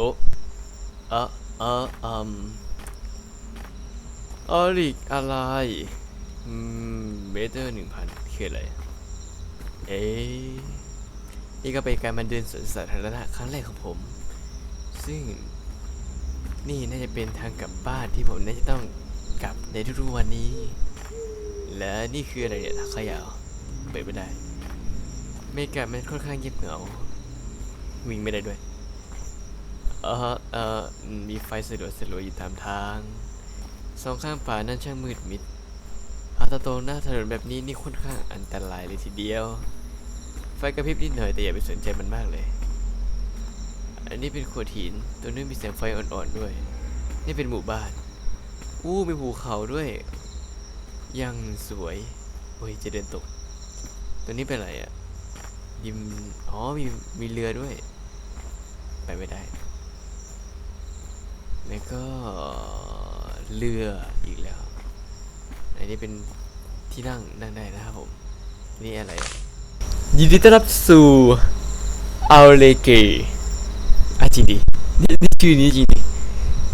โอ้เออเอออืมออริกอะไร อืมเมเตอร์หนึ่งพันคืออะไร เอ๊นี่ก็เป็นการมาเดินสวนสาธารณะครั้งแรกของผม ซึ่งนี่น่าจะเป็นทางกลับบ้านที่ผมน่าจะต้องกลับในทุกๆวันนี้ และนี่คืออะไรเนี่ยถังขยะเหรอเปิดไม่ได้เมกามันค่อนข้างเงียบเหงา วิ่งไม่ได้ด้วย เออเออมีไฟสลัวสลัวอยู่ตามทาง สองข้างป่านั่นช่างมืดมิดอาตาโตหน้าถนนแบบนี้นี่ค่อนข้างอันตรายเลยทีเดียว ไฟกระพริบนิดหน่อยแต่อย่าไปสนใจมันมากเลย อันนี้เป็นโขดหิน ตัวนี้มีแสงไฟอ่อนๆด้วย นี่เป็นหมู่บ้าน อู้มีภูเขาด้วย ยังสวย โอ้ยจะเดินตก ตัวนี้เป็นอะไรอะ่ะยิมอ๋อมีมีเรือด้วย ไปไม่ได้ แล้วก็เรืออีกแล้ว อันนี้เป็นที่นั่งนั่งได้นะครับผม นี่อะไร ยินดีต้อนรับสู่อัลเลเกอะจริงดินี่นี่ชื่อนี้จริงดิ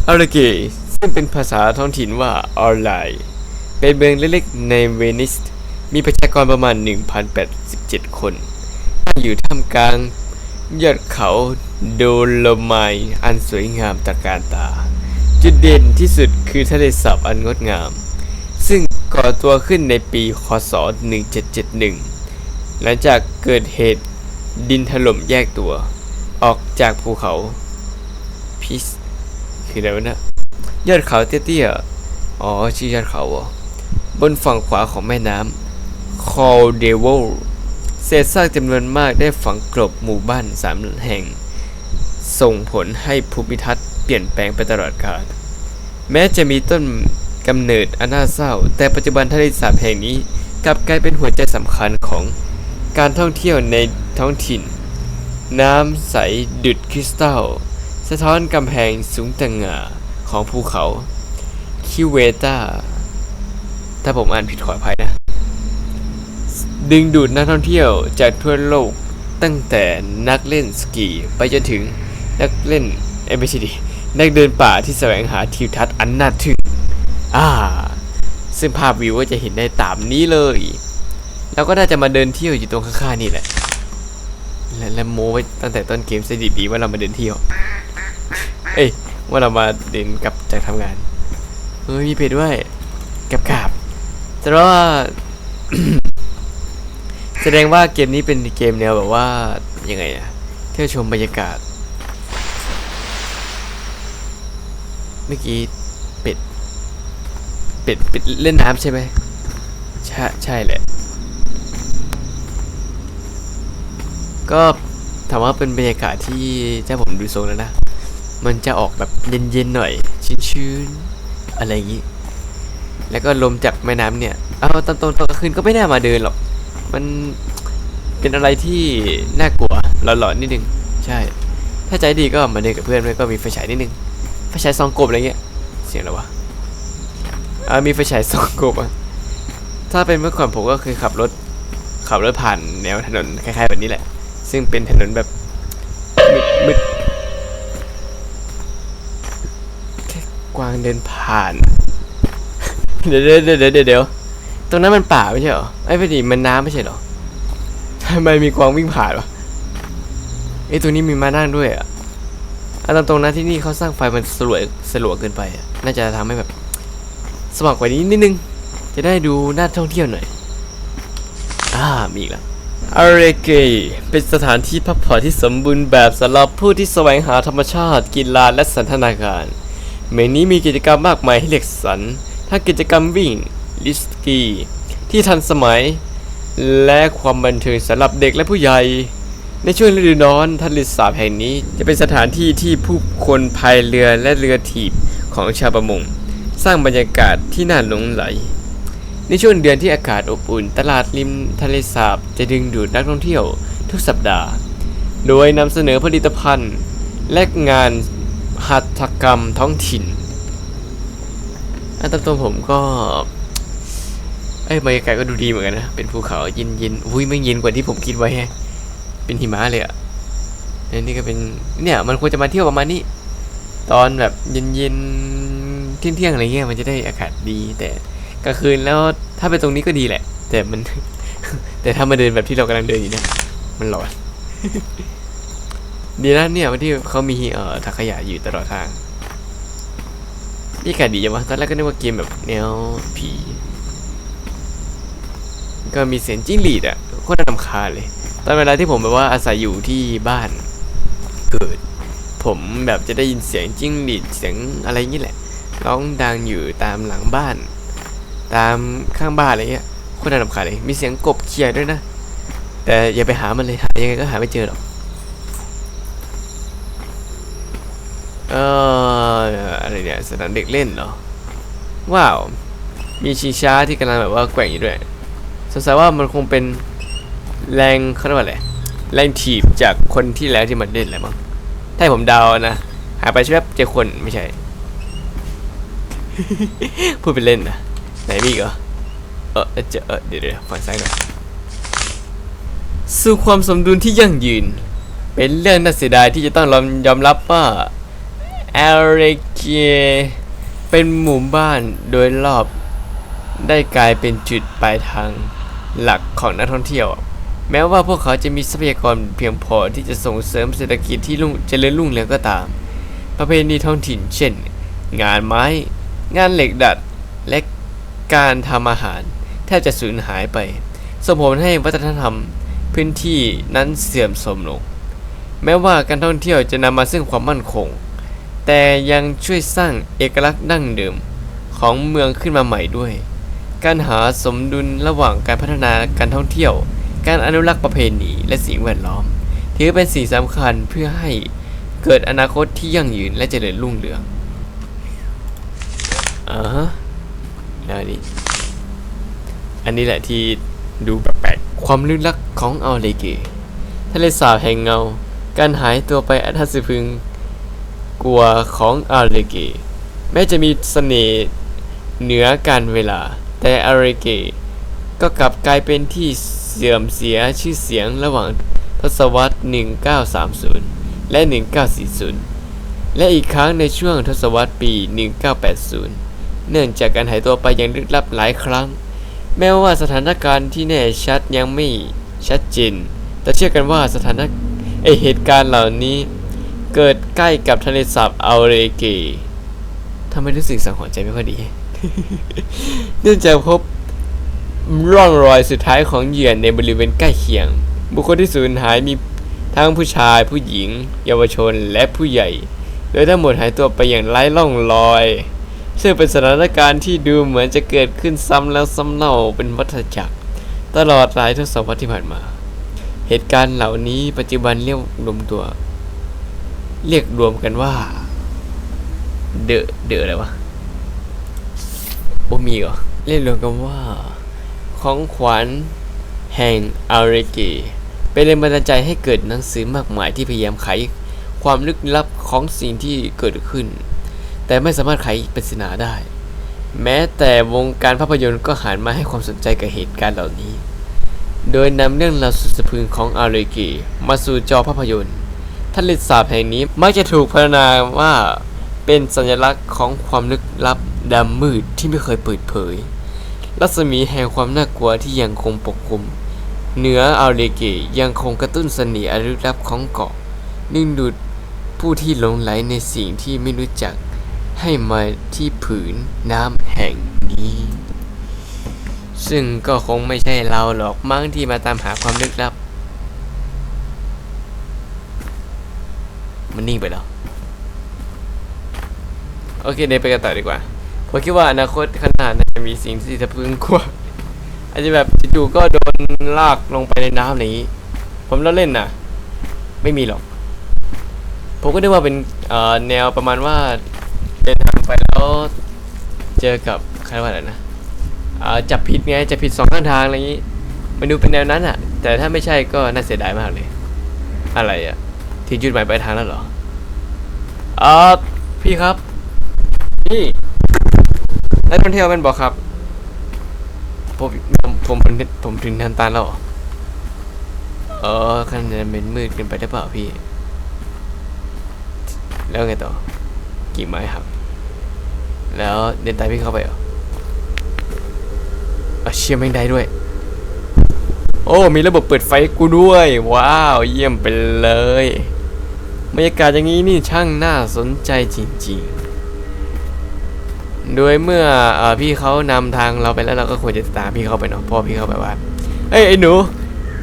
อัลเลเกซึ่งเป็นภาษาท้องถิ่นว่าออนไลเป็นเมืองเล็กๆในเวนิส มีประชากรประมาณ 1,087 คนตั้งอยู่ท่ามกลาง ยอดเขาโดโลไมอันสวยงามตระการตา จุดเด่นที่สุดคือทะเลสาบอันงดงาม ซึ่งก่อตัวขึ้นในปีคศ 1771 หลังจากเกิดเหตุดินถล่มแยกตัว ออกจากภูเขาพิสคืออะไรวะนะยอดเขาเตี้ยๆอ๋อชื่อยอดเขาเหรอบนฝั่งขวาของแม่น้ำคอลเดวล เศษซากจำนวนมากได้ฝังกลบหมู่บ้านสามแห่ง ส่งผลให้ภูมิทัศน์เปลี่ยนแปลงไปตลอดกาลแม้จะมีต้นกำเนิดอันน่าเศร้า แต่ปัจจุบันทะเลสาบแห่งนี้กลับกลายเป็นหัวใจสำคัญของการท่องเที่ยวในท้องถิ่น น้ำใสดุดคริสตัล สะท้อนกำแพงสูงต่างงาของภูเขา คิเวตา ถ้าผมอ่านผิดขออภัยนะ ดึงดูดนักท่องเที่ยวจากทั่วโลกตั้งแต่นักเล่นสกีไปจนถึงนักเล่นเอไม่ใช่ดินักเดินป่าที่แสวงหาทิวทัศน์อันน่าทึ่งอ่า ซึ่งภาพวิวก็จะเห็นได้ตามนี้เลยแล้วก็น่าจะมาเดินเที่ยวอยู่ตรงข้างๆนี่แหละ และและโมไว้ตั้งแต่ต้นเกมสดิดีว่าเรามาเดินเที่ยว เอ้ยว่าเรามาเดินกลับจากทำงาน เฮ้ยมีเพจด้วยกับกาบแต่ว่า แสดงว่าเกมนี้เป็นเกมแนวแบบว่ายังไงอะเที่ยวชมบรรยากาศ เมื่อกี้เป็ดเป็ดเป็ดเล่นน้ำใช่ไหมใช่ใช่แหละ ก็ถามว่าเป็นบรรยากาศที่ถ้าผมดูทรงแล้วนะ มันจะออกแบบเย็นๆหน่อย ชื้นๆ อะไรอย่างนี้ แล้วก็ลมจากแม่น้ำเนี่ย เอาตอนตอนตอนกลางคืนก็ไม่น่ามาเดินหรอก มันเป็นอะไรที่น่ากลัวหลอนๆนิดนึง ใช่ ถ้าใจดีก็มาเดินกับเพื่อนด้วยก็มีไฟฉายนิดนึงไฟฉายซองกบอะไรเงี้ยเสียงอะไรวะอ่ามีไฟฉายซองกบอะถ้าเป็นเมื่อก่อนผมก็เคยขับรถขับรถผ่านแนวถนนคล้ายๆแบบนี้แหละ ซึ่งเป็นถนนแบบมืดมืดแค่กวางเดินผ่าน เดี๋ยวเดี๋ยวเดี๋ยวเดี๋ยว ตรงนั้นมันป่าไม่ใช่เหรอไอ้พอดีมันน้ำไม่ใช่เหรอทำไมมีกวางวิ่งผ่านวะไอ้ตรงนี้มีมานั่งด้วยอะอันตรงๆนะที่นี่เขาสร้างไฟมันสลัวสลัวเกินไปอะน่าจะทำให้แบบ สว่างกว่านี้นิดนึง จะได้ดูน่าท่องเที่ยวหน่อย อ่า มีอีกแล้วอาเรเกเป็นสถานที่พักผ่อนที่สมบูรณ์แบบสำหรับผู้ที่แสวงหาธรรมชาติ กีฬาและสันทนาการเมนี้มีกิจกรรมมากมายให้เลือกสรรทั้งกิจกรรมวิ่ง ลิสกีที่ทันสมัย และความบันเทิงสำหรับเด็กและผู้ใหญ่ ในช่วงฤดูร้อนทะเลสาบแห่งนี้ จะเป็นสถานที่ที่ผู้คนพายเรือและเรือถีบของชาวประมง สร้างบรรยากาศที่น่าหลงไหล ในช่วงเดือนที่อากาศอบอุ่น ตลาดริมทะเลสาบจะดึงดูดนักท่องเที่ยวทุกสัปดาห์ โดยนำเสนอผลิตภัณฑ์ และงานหัตถกรรมท้องถิ่นอันตามตัวผมก็ เอ้ยบรรยากาศก็ดูดีเหมือนกันนะ เป็นภูเขาเย็นๆอุ้ยไม่เย็นกว่าที่ผมคิดไว้แฮะ เป็นหิมะเลยอะแล้วนี่ก็เป็น เนี่ยมันควรจะมาเที่ยวประมาณนี้ ตอนแบบเย็นๆเที่ยงๆอะไรเงี้ยมันจะได้อากาศดี แต่กลางคืนแล้วถ้าไปตรงนี้ก็ดีแหละ แต่มัน แต่ถ้ามาเดินแบบที่เรากำลังเดินอยู่เนี่ย มันร้อน ดีนะเนี่ยวันที่เขามีเอ่อถังขยะอยู่ตลอดทางนี่กาศดีจังวะตอนแรกก็นึกว่าเกมแบบแนวผี ก็มีเสียงจิ้งหรีดอะโคตรน่ารำคาเลย ตอนเวลาที่ผมแบบว่าอาศัยอยู่ที่บ้านเกิด ผมแบบจะได้ยินเสียงจิ้งหรีดเสียงอะไรอย่างนี้แหละร้องดังอยู่ตามหลังบ้าน ตามข้างบ้านอะไรเงี้ยโคตรน่ารำคาเลย มีเสียงกบเขียดด้วยนะ แต่อย่าไปหามันเลยหายังไงก็หาไม่เจอหรอกเอออะไรเนี่ยสนามเด็กเล่นเหรอว้าว มีชิงช้าที่กำลังแบบว่าแกว่งอยู่ด้วย งสัยว่ามันคงเป็นแรงเขาเรียกว่าอะไรแรงถีบจากคนที่แล้วที่มันเล่นอะไรมั้งถ้าผมเดานะหาไปใช่ไหมเจอคนไม่ใช่ พูดเป็นเล่นนะไหนมีอีกเหรอเออเจอเออเดี๋ยวเดี๋ยวฝั่งซ้ายหน่อยสู่ความสมดุลที่ยั่งยืน เป็นเรื่องน่าเสียดายที่จะต้องยอมรับว่าแอเรเกียเป็นหมู่บ้านโดยรอบได้กลายเป็นจุดปลายทาง หลักของนักท่องเที่ยว แม้ว่าพวกเขาจะมีทรัพยากรเพียงพอที่จะส่งเสริมเศรษฐกิจที่รุ่งเจริญรุ่งเรืองก็ตาม ประเพณีท้องถิ่น เช่น งานไม้ งานเหล็กดัด และการทำอาหาร แทบจะสูญหายไป ส่งผลให้วัฒนธรรมพื้นที่นั้นเสื่อมโทรมลง แม้ว่าการท่องเที่ยวจะนำมาซึ่งความมั่นคง แต่ยังช่วยสร้างเอกลักษณ์ดั้งเดิมของเมืองขึ้นมาใหม่ด้วย การหาสมดุลระหว่างการพัฒนาการท่องเที่ยว การอนุรักษ์ประเพณีและสิ่งแวดล้อม ถือเป็นสิ่งสำคัญเพื่อให้เกิดอนาคตที่ยั่งยืนและเจริญรุ่งเรืองอ่าฮะแล้วนนี้อันนี้แหละที่ดูแปลกๆความลึกลับของอัลเลเกทะเลสาบแห่งเงา การหายตัวไปอันสะพรึงกลัวของอัลเลเกแม้จะมีเสน่ห์เหนือการเวลา แต่อัลเลเกก็กลับกลายเป็นที่เสื่อมเสียชื่อเสียงระหว่างทศวรรษ 1930 และ 1940 และอีกครั้งในช่วงทศวรรษปี 1980 เนื่องจากการหายตัวไปอย่างลึกลับหลายครั้ง แม้ว่าสถานการณ์ที่แน่ชัดยังไม่ชัดเจนแต่เชื่อกันว่าสถานไอเหตุการณ์เหล่านี้เกิดใกล้กับทะเลสาบอัลเรเกทำให้รู้สึกสังหรณ์ใจไม่ค่อยดี เนื่องจากพบร่องรอยสุดท้ายของเหยื่อในบริเวณใกล้เคียง บุคคลที่สูญหายมีทั้งผู้ชาย ผู้หญิง เยาวชนและผู้ใหญ่ โดยทั้งหมดหายตัวไปอย่างไร้ร่องรอยซึ่งเป็นสถานการณ์ที่ดูเหมือนจะเกิดขึ้นซ้ำแล้วซ้ำเล่าเป็นวัฏจักร ตลอดหลายทศวรรษที่ผ่านมา เหตุการณ์เหล่านี้ปัจจุบันเรียกรวมตัว เรียกรวมกันว่า เดอะเดอะอะไรวะ โอมีเหรอเรียกรวมกันว่า ของขวัญแห่งอาริเกเป็นแรงบันดาลใจให้เกิดหนังสือมากมายที่พยายามไขความลึกลับของสิ่งที่เกิดขึ้น แต่ไม่สามารถไขปริศนาได้ แม้แต่วงการภาพยนตร์ก็หันมาให้ความสนใจกับเหตุการณ์เหล่านี้ โดยนำเรื่องราวสุดสะพรึงของอาริเกมาสู่จอภาพยนตร์ทะเลสาบแห่งนี้มักจะถูกพัฒนาว่าเป็นสัญลักษณ์ของความลึกลับ ดำมืดที่ไม่เคยเปิดเผย รัศมีแห่งความน่ากลัวที่ยังคงปกคลุมเหนืออัลเลเกยังคงกระตุ้นเสน่ห์อลึกลับของเกาะดึงดูดผู้ที่หลงไหลในสิ่งที่ไม่รู้จัก ให้มาที่ผืนน้ำแห่งนี้ ซึ่งก็คงไม่ใช่เราหรอกมั้งที่มาตามหาความลึกลับ มันนิ่งไปแล้ว โอเคเดี๋ยวไปกันต่อดีกว่า ผมคิดว่าอนาคตข้างหน้าน่าจะมีสิ่งที่จะพึงกลัวอาจจะแบบจู่ก็โดนลากลงไปในน้ำอย่างนี้ ผมเล่าเล่นนะไม่มีหรอก ผมก็นึกว่าเป็นแนวประมาณว่าเดินทางไปแล้วเจอกับใครว่าอะไรนะอ่าจับผิดไงจับผิดสองข้างทางอะไรอย่างนี้มันดูเป็นแนวนั้นอะแต่ถ้าไม่ใช่ก็น่าเสียดายมากเลย อะไรอะที่จุดหมายปลายทางแล้วเหรออ่าพี่ครับพี่ นักท่องเที่ยวเป็นบอกครับ ผมผมผมผมผมถึงทันตาแล้วเอออคันจะเป็นมืดเกินไปได้เปล่าพี่ แล้วไงต่อกิ่ไม้หักแล้วเดินตามพี่เข้าไปเหรออเชี่ยแม่งได้ด้วย โอ้ มีระบบเปิดไฟกูด้วย ว้าว เยี่ยมไปเลย บรรยากาศอย่างนี้นี่ช่างน่าสนใจจริงๆ โดยเมื่ออพี่เขานำทางเราไปแล้วเราก็ควรจะตามพี่เขาไปเนาะพราะพี่เขาแบบว่าเอ้ยไอ้หนู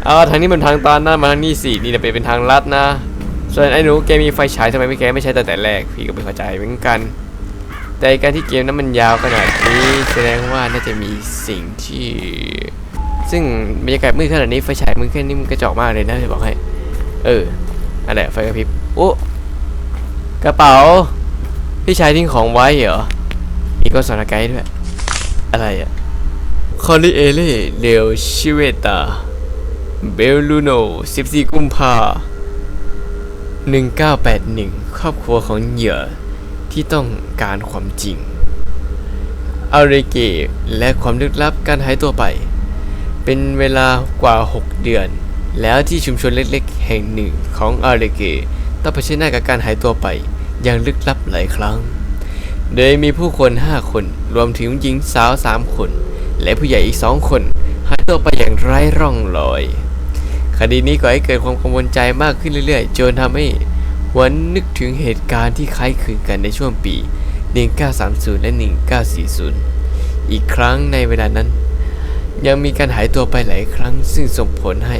เอาทางนี้มันทางตันนะมาทางนี้สินี่จะเป็นเป็นทางลัดนะส่วนไอ้หนูแกมีไฟฉายทำไมไม่แกไม่ใช้ตั้งแต่แรกพี่ก็ไม่เข้าใจเหมือนกัน แต่การที่เกมนั้นมันยาวขนาดนี้แสดงว่าน่าจะมีสิ่งที่ ซึ่งบรรยากาศมืดขนาดนี้ไฟฉายมึงแค่นี้มึงกระจอกมากเลยนะจะบอกให้ เอออะไรไฟกระพริบโอ้กระเป๋าพี่ชายทิ้งของไว้เหรอ ก็สอนไกด์ด้วย อะไรอะคอลิเอเล่เดลชิเวตา เบลลูโน14 กุมภา1981 ครอบครัวของเหยื่อที่ต้องการความจริงอาเรเกและความลึกลับการหายตัวไป เป็นเวลากว่า 6 เดือน แล้วที่ชุมชนเล็กๆ แห่งหนึ่งของอาเรเกต้องเผชิญหน้ากับการหายตัวไป อย่างลึกลับหลายครั้ง โดยมีผู้คน5คน รวมถึงหญิงสาว3คน และผู้ใหญ่อีก2คนหายตัวไปอย่างไร้ร่องรอย คดีนี้ก่อให้เกิดความกังวลใจมากขึ้นเรื่อยๆ จนทำให้หวนนึกถึงเหตุการณ์ที่คล้ายคลึงกันในช่วงปี 1930 และ 1940 อีกครั้งในเวลานั้น ยังมีการหายตัวไปหลายครั้งซึ่งส่งผลให้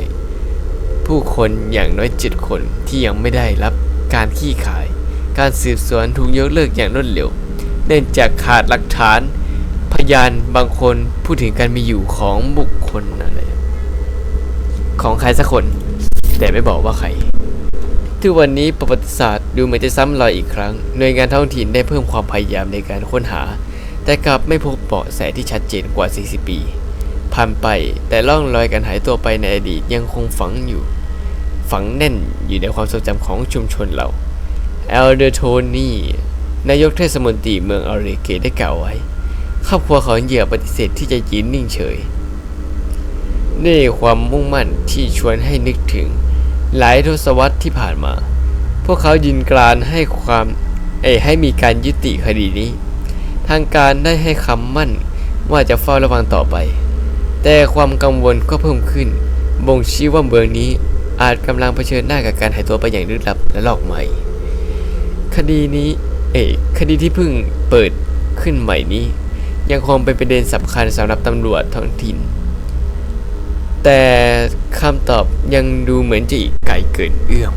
ผู้คนอย่างน้อย7คนที่ยังไม่ได้รับการขี้ขาย การสืบสวนถูกยกเลิกอย่างรวดเร็ว เนื่องจากขาดหลักฐานพยานบางคนพูดถึงการมีอยู่ของบุคคลอะไรของใครสักคน แต่ไม่บอกว่าใครทุกวันนี้ประวัติศาสตร์ดูเหมือนจะซ้ำรอยอีกครั้ง หน่วยงานท้องถิ่นได้เพิ่มความพยายามในการค้นหา แต่กลับไม่พบเบาะแสที่ชัดเจนกว่า 40 ปีผ่านไปแต่ร่องรอยการหายตัวไปในอดีตยังคงฝังอยู่ ฝังแน่นอยู่ในความทรงจำของชุมชนเราเอลเดอร์โทนี นายกเทศมนตรีเมืองอาริเกได้กล่าวไว้ ครอบครัวของเหยื่อปฏิเสธที่จะยืนนิ่งเฉยด้วยความมุ่งมั่นที่ชวนให้นึกถึง หลายทศวรรษที่ผ่านมา พวกเขายินกรานให้ความเอให้มีการยุติคดีนี้ ทางการได้ให้คำมั่นว่าจะเฝ้าระวังต่อไป แต่ความกังวลก็เพิ่มขึ้น บ่งชี้ว่าเมืองนี้อาจกำลังเผชิญหน้ากับการหายตัวไปอย่างลึกลับและหลอกใหม่ คดีนี้ เอกคดีที่เพิ่งเปิดขึ้นใหม่นี้ ยังคงเป็นประเด็นสำคัญสำหรับตำรวจท้องถิ่น แต่คำตอบยังดูเหมือนจะอีกไกลเกินเอื้อม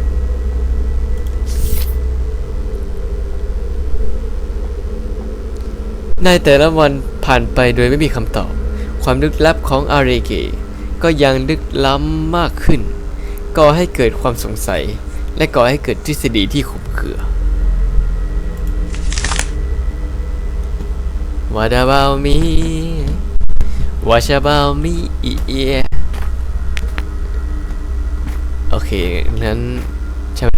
ในแต่ละวันผ่านไปโดยไม่มีคำตอบ ความลึกลับของอารีเกก็ยังลึกล้ำมากขึ้น ก่อให้เกิดความสงสัย และก่อให้เกิดทฤษฎีที่ขบเคือ What about me What about me yeah โอเค นั้นใช่ไหม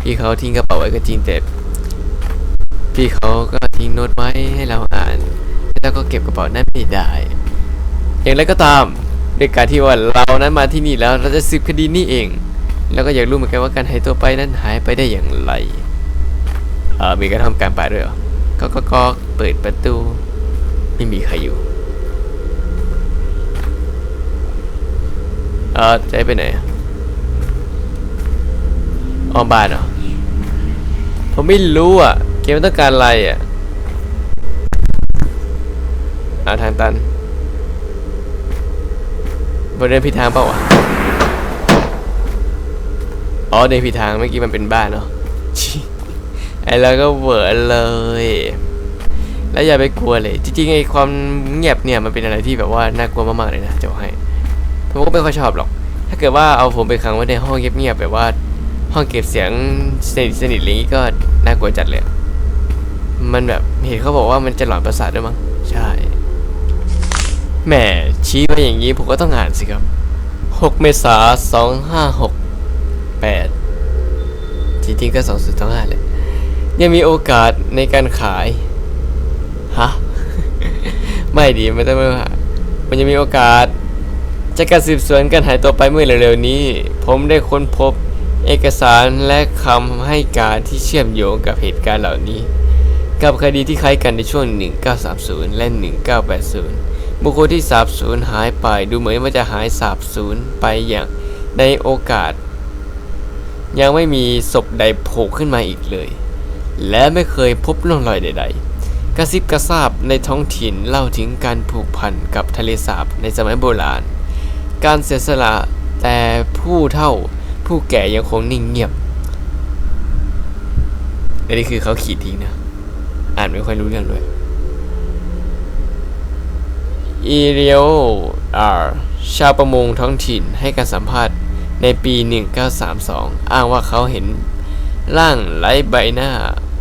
พี่เขาทิ้งกระเป๋าไว้ก็จริงแต่พี่เขาก็ทิ้งโน้ตไว้ให้เราอ่าน แล้วก็เก็บกระเป๋านั้นไม่ได้ อย่างไรก็ตามด้วยการที่ว่าเรานั้นมาที่นี่แล้วเราจะสืบคดีนี้เอง แล้วก็อยากรู้เหมือนกันว่าการหายตัวไปนั้นหายไปได้อย่างไร เออมีการทำการป่าด้วยเหรอ ก็ก็ก็เปิดประตู ไม่มีใครอยู่ เออให้ไปไหนออมบ้านเหรอผมไม่รู้อะ เกมต้องการอะไรอะอาทางตันบนเดินผิดทางเปล่าวะอ๋อเดินผิดทางเมื่อกี้มันเป็นบ้านเนาะ ไอ้เราก็เหวอเลย แล้วอย่าไปกลัวเลย จริงๆไอ้ความเงียบเนี่ยมันเป็นอะไรที่แบบว่าน่ากลัวมากๆเลยนะจะให้ผมก็ไม่ค่อยชอบหรอก ถ้าเกิดว่าเอาผมไปขังไว้ในห้องเงียบๆแบบว่า ห้องเก็บเสียงสนิทสนิทอะไรอย่างงี้ก็น่ากลัวจัดเลย มันแบบเห็นเขาบอกว่ามันจะหลอนประสาทด้วยมั้งใช่แหมชี้มาอย่างนี้ผมก็ต้องอ่านสิครับ 6 เมษาสองห้าหกแปดจริงๆก็สองสุดสองห้าเลย ยังมีโอกาสในการขาย ฮะ ไม่ดีไม่ต้องไม่ว่ามันยังมีโอกาส จากการสืบสวนการหายตัวไปเมื่อเร็วๆนี้ ผมได้ค้นพบเอกสารและคำให้การที่เชื่อมโยงกับเหตุการณ์เหล่านี้ กับคดีที่คล้ายกันในช่วง 1930 และ 1980 บุคคลที่สาบสูญหายไปดูเหมือนว่าจะหายสาบสูญไปอย่างในโอกาส ยังไม่มีศพใดโผล่ขึ้นมาอีกเลย และไม่เคยพบร่องรอยใด ๆ กระซิบกระซาบในท้องถิ่นเล่าถึงการผูกพันกับทะเลสาบในสมัยโบราณ การเสียสละแต่ผู้เท่าผู้แก่ยังคงนิ่งเงียบอันนี้คือเขาขีดทิ้งนะ อ่านไม่ค่อยรู้เรื่องด้วยอีเรียอาร์ชาวประมงท้องถิ่นให้การสัมภาษณ์ในปี 1932 อ้างว่าเขาเห็นร่างไร้ใบหน้า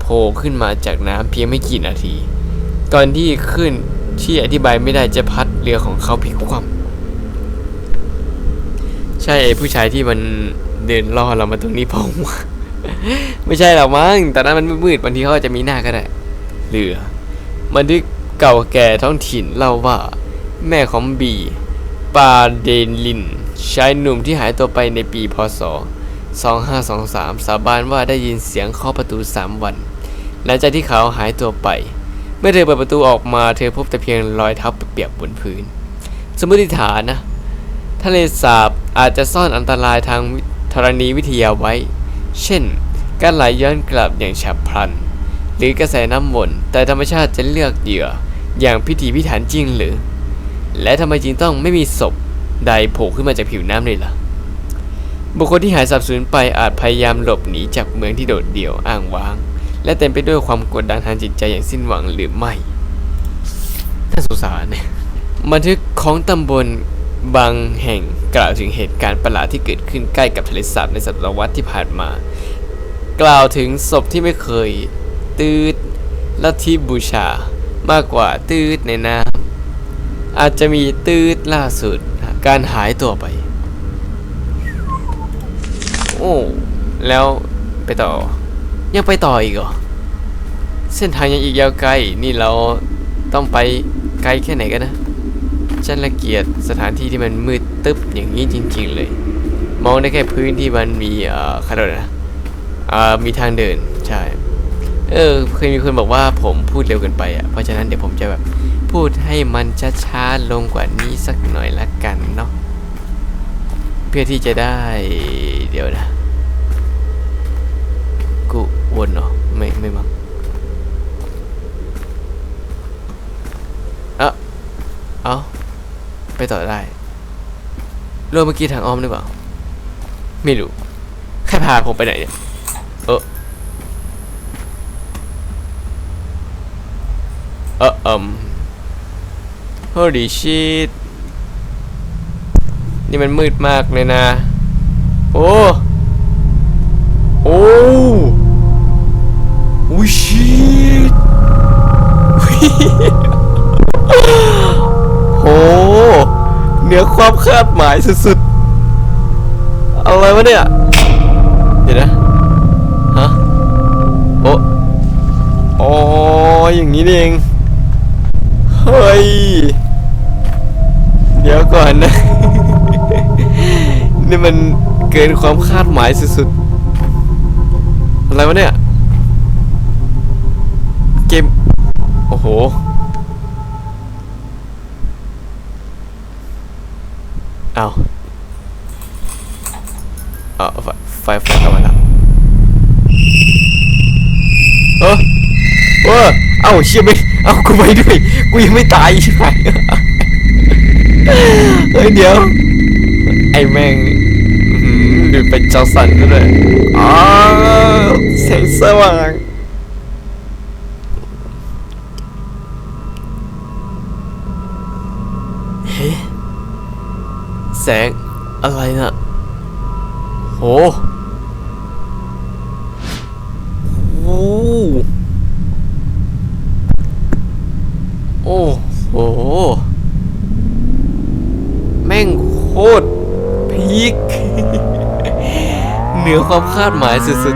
ผล่ขึ้นมาจากน้ำเพียงไม่กี่นาทีก่อนที่ขึ้นที่อธิบายไม่ได้จะพัดเรือของเขาพลิกคว่ำใช่ผู้ชายที่มันเดินล่อเรามาตรงนี้พราะว่าไม่ใช่หรอกมั้งแต่นั้นมันมืดบางทีเขาอาจจะมีหน้าก็ได้เรือบันทึกเก่าแก่ท้องถิ่นเล่าว่า แม่ของบีปาเดนลินชายหนุ่มที่หายตัวไปในปีพศ2523 สาบานว่าได้ยินเสียงเคาะประตู3วัน หลังจากที่เขาหายตัวไป เมื่อเธอเปิดประตูออกมาเธอพบแต่เพียงรอยเท้าเปียกๆบนพื้น สมมติฐานนะทะเลสาบอาจจะซ่อนอันตรายทางธรณีวิทยาไว้ เช่น การไหลย้อนกลับอย่างฉับพลัน หรือกระแสน้ำวนแต่ธรรมชาติจะเลือกเหยื่ออย่างพิถีพิถันจริงหรือ และทำไมจึงต้องไม่มีศพใดโผล่ขึ้นมาจากผิวน้ำเลยล่ะ บุคคลที่หายสับสูญไปอาจพยายามหลบหนีจากเมืองที่โดดเดี่ยวอ้างว้าง และเต็มไปด้วยความกดดันทางจิตใจอย่างสิ้นหวังหรือไม่น่าสงสารเนี่ยบันทึกของตำบลบางแห่งกล่าวถึงเหตุการณ์ประหลาดที่เกิดขึ้นใกล้กับทะเลสาบในศตวรรษที่ผ่านมา กล่าวถึงศพที่ไม่เคย ตืดลัทธิบูชามากกว่าตืดในน้ำอาจจะมีตืดล่าสุดการหายตัวไป โอ้ แล้วไปต่อ ยังไปต่ออีกเหรอ เส้นทางยังอีกยาวไกล นี่เราต้องไปไกลแค่ไหนกันนะ ฉันละเกียดสถานที่ที่มันมืดตึ๊บอย่างนี้จริง ๆ เลย มองได้แค่พื้นที่มันมีเอ่อขนาดนะเอ่ามีทางเดิน ใช่ เออ เคยมีคนบอกว่าผมพูดเร็วเกินไปอะ เพราะฉะนั้นเดี๋ยวผมจะแบบพูดให้มันช้าๆลงกว่านี้สักหน่อยละกันเนาะ เพื่อที่จะได้ เดี๋ยวนะ กูวนเหรอไม่ไม่มั้งเอ้าเอา ไปต่อได้เรื่องเมื่อกี้ทางอ้อมหรือเปล่า ไม่รู้ แค่พาผมไปไหนเนี่ย เออ เออเอืม holy shit นี่มันมืดมากเลยนะ โอ้ โอ้โอ้ชิ เหนือความคาดหมายสุดๆ อะไรวะเนี่ย เดี๋ยวนะ ฮะ โอ้อ๋อย่างนี้เอง เฮ้ย เดี๋ยวก่อนนะ นี่มันเกินความคาดหมายสุดๆ อะไรวะเนี่ย เกม โอ้โห เอาเอาไฟไฟไฟกลับมาแล้วเออเออเอ้าเชี่ยไม่เอ้ากูไปด้วยกูยังไม่ตายใช่ไหมเฮ้ยเดี๋ยว ไอ้แม่งอื้อหือดูเป็นจอสันก็เลยอ๋อแสงสว่าง เฮ้ แสงอะไรน่ะโหโอ้โอ้โห แม่งโคตรพีคเหนือความคาดหมายสุด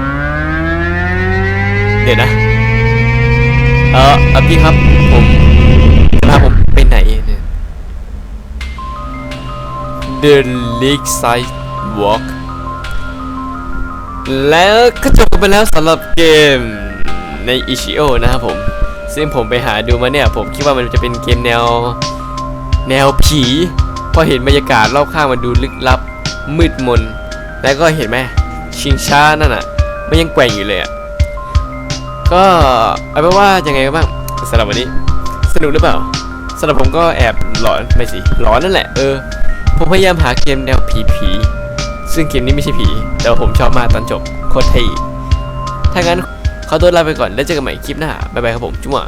ๆ เดี๋ยวนะ เออเออพี่ครับ ผม The Lakeside Walk แล้วก็จบกันไปแล้วสำหรับเกมในอิชิโอนะครับผม ซึ่งผมไปหาดูมาเนี่ย ผมคิดว่ามันจะเป็นเกมแนว แนวผี พอเห็นบรรยากาศรอบข้างมันดูลึกลับ มืดมน แล้วก็เห็นไหมชิงช้านั่นอะ มันยังแกว่งอยู่เลยอะ ก็เอาเป็นว่ายังไงก็บ้างสำหรับวันนี้ สนุกหรือเปล่าสำหรับผมก็แอบหลอนไม่สิหลอนนั่นแหละเออ ผมพยายามหาเกมแนวผีผีๆซึ่งเกมนี้ไม่ใช่ผี แต่ผมชอบมากตอนจบโคตรเท่ถ้างั้นขอตัวลาไปก่อนแล้วเจอกันใหม่คลิปหน้าบ๊ายบายครับผมจุ๊มะ